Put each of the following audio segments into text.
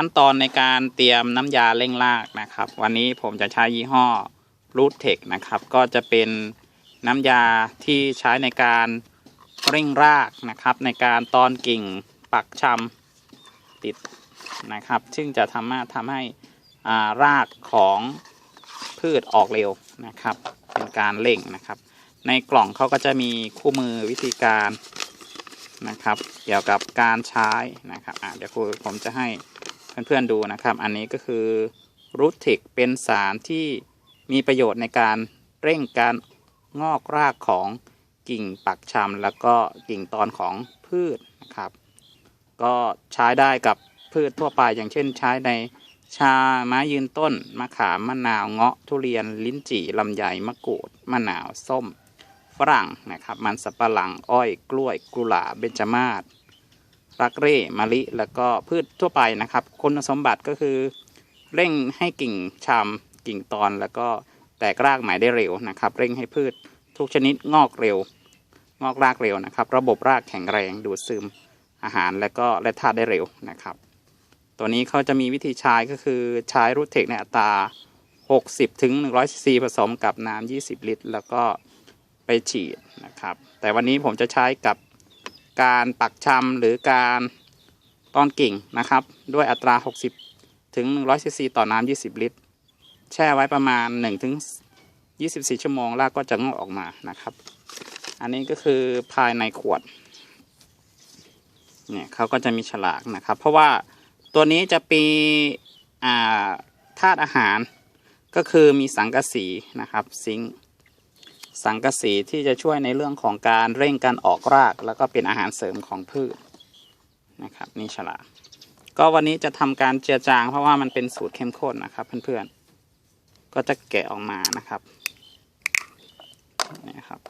ขั้นตอนในการเตรียมน้ำยาเร่งรากนะครับ วันนี้ผมจะใช้ยี่ห้อรูทเทคนะครับ ก็จะเป็นน้ำยาที่ใช้ในการเร่งรากนะครับ ในการตอนกิ่งปักชำติดนะครับ ซึ่งจะทำให้ทำให้อ่ารากของพืชออกเร็วนะครับ เป็นการเร่งนะครับ ในกล่องเขาก็จะมีคู่มือวิธีการนะครับ เกี่ยวกับการใช้นะครับ อะเดี๋ยวครูผมจะให้ เพื่อนๆดูนะครับ อันนี้ก็คือรูทเทคเป็นสารที่มีประโยชน์ในการเร่งการงอกรากของกิ่งปักชำแล้วก็กิ่งตอนของพืชนะครับ ก็ใช้ได้กับพืชทั่วไปอย่างเช่นใช้ในชาไม้ยืนต้น มะขามมะนาวเงาะทุเรียนลิ้นจี่ลำไยมะกรูดมะนาวส้ม ฝรั่งนะครับ มันสับปะหลังอ้อยกล้วยกุหลาบเบญจมาศ รักเร่มะลิ แล้วก็พืชทั่วไปนะครับ คุณสมบัติก็คือ เร่งให้กิ่งชำกิ่งตอน แล้วก็แตกรากใหม่ได้เร็วนะครับ เร่งให้พืชทุกชนิดงอกเร็ว งอกรากเร็วนะครับ ระบบรากแข็งแรงดูดซึมอาหารและก็และธาตุได้เร็วนะครับ ตัวนี้เขาจะมีวิธีใช้ก็คือใช้รูทเทคในอัตรา 60ถึง100ซีซีผสมกับน้ำ20 ลิตร แล้วก็ไปฉีดนะครับ แต่วันนี้ผมจะใช้กับ การปักชำหรือการตอนกิ่งนะครับ ด้วยอัตรา 60 ถึง 100ซีซีต่อน้ำ20 ลิตร แช่ไว้ประมาณ 1 ถึง 24 ชั่วโมงรากก็จะงอกออกมานะครับ อันนี้ก็คือภายในขวดเนี่ยเขาก็จะมีฉลากนะครับ เพราะว่าตัวนี้จะมีอ่าธาตุอาหารก็คือมีสังกะสีนะครับ ซิงค์ สังกะสีที่จะช่วยในเรื่องของการเร่งการออกราก แล้วก็เป็นอาหารเสริมของพืชนะครับนี่ฉลากก็วันนี้จะทำการเจือจางเพราะว่ามันเป็นสูตรเข้มข้นนะครับ เพื่อนๆ ก็จะแกะออกมานะครับนี่ครับ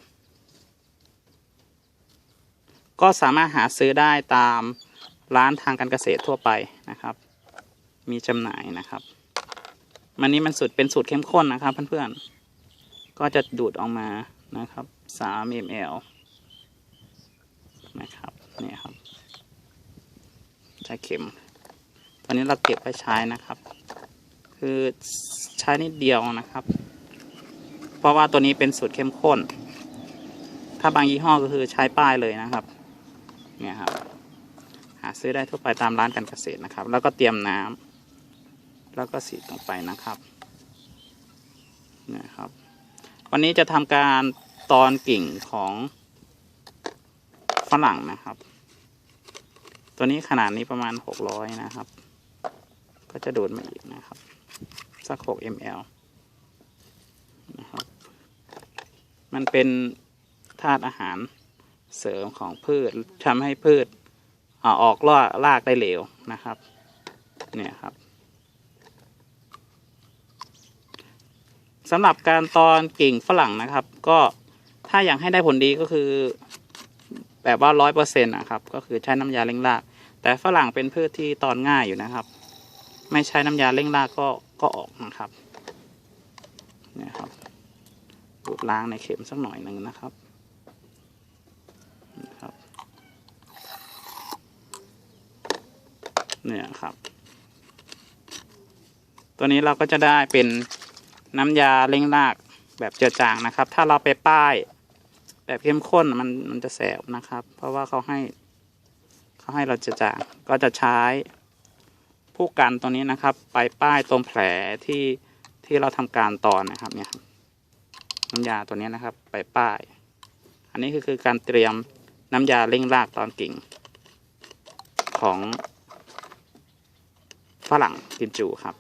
ก็สามารถหาซื้อได้ตามร้านทางการเกษตรทั่วไปนะครับ มีจำหน่ายนะครับ มันนี้มันสูตรเป็นสูตรเข้มข้นนะครับเพื่อนๆ ก็จะดูดออกมานะครับ 3 ml นะครับนี่ครับใช้เข็ม ตอนนี้เราเก็บไว้ใช้นะครับ คือใช้นิดเดียวนะครับ เพราะว่าตัวนี้เป็นสูตรเข้มข้น ถ้าบางยี่ห้อก็คือใช้ป้ายเลยนะครับเนี่ยครับหาซื้อได้ทั่วไปตามร้านการเกษตรนะครับ แล้วก็เตรียมน้ำแล้วก็สีลงไปนะครับเนี่ยครับ วันนี้จะทำการตอนกิ่งของฝรั่งนะครับ ตัวนี้ขนาดนี้ประมาณหกรอยนะครับ ก็จะดูดมาอีกนะครับ สักหก ml นะครับ มันเป็นธาตุอาหารเสริมของพืชทำให้พืชออกรากรากได้เร็วนะครับ เนี่ยครับ สำหรับการตอนกิ่งฝรั่งนะครับ ก็ถ้าอยากให้ได้ผลดีก็คือ แบบว่าร้อยเปอร์เซ็นต์นะครับ ก็คือใช้น้ำยาเร่งราก แต่ฝรั่งเป็นพืชที่ตอนง่ายอยู่นะครับ ไม่ใช้น้ำยาเร่งรากก็ก็ออกนะครับนี่ครับดูดล้างในเข็มสักหน่อยหนึ่งนะครับนะครับ เนี่ยครับ ตัวนี้เราก็จะได้เป็น น้ำยาเร่งรากแบบเจือจางนะครับ ถ้าเราไปป้ายแบบเข้มข้นมันมันจะแสบนะครับ เพราะว่าเขาให้เขาให้เราเจือจางก็จะใช้ผู้กันตรงนี้นะครับ ไปป้ายตรงแผลที่ที่เราทำการตอนนะครับเนี่ยน้ำยาตัวนี้นะครับ ไปป้าย อันนี้คือคือการเตรียมน้ำยาเร่งรากตอนกิ่ง ของฝรั่งกินจูครับ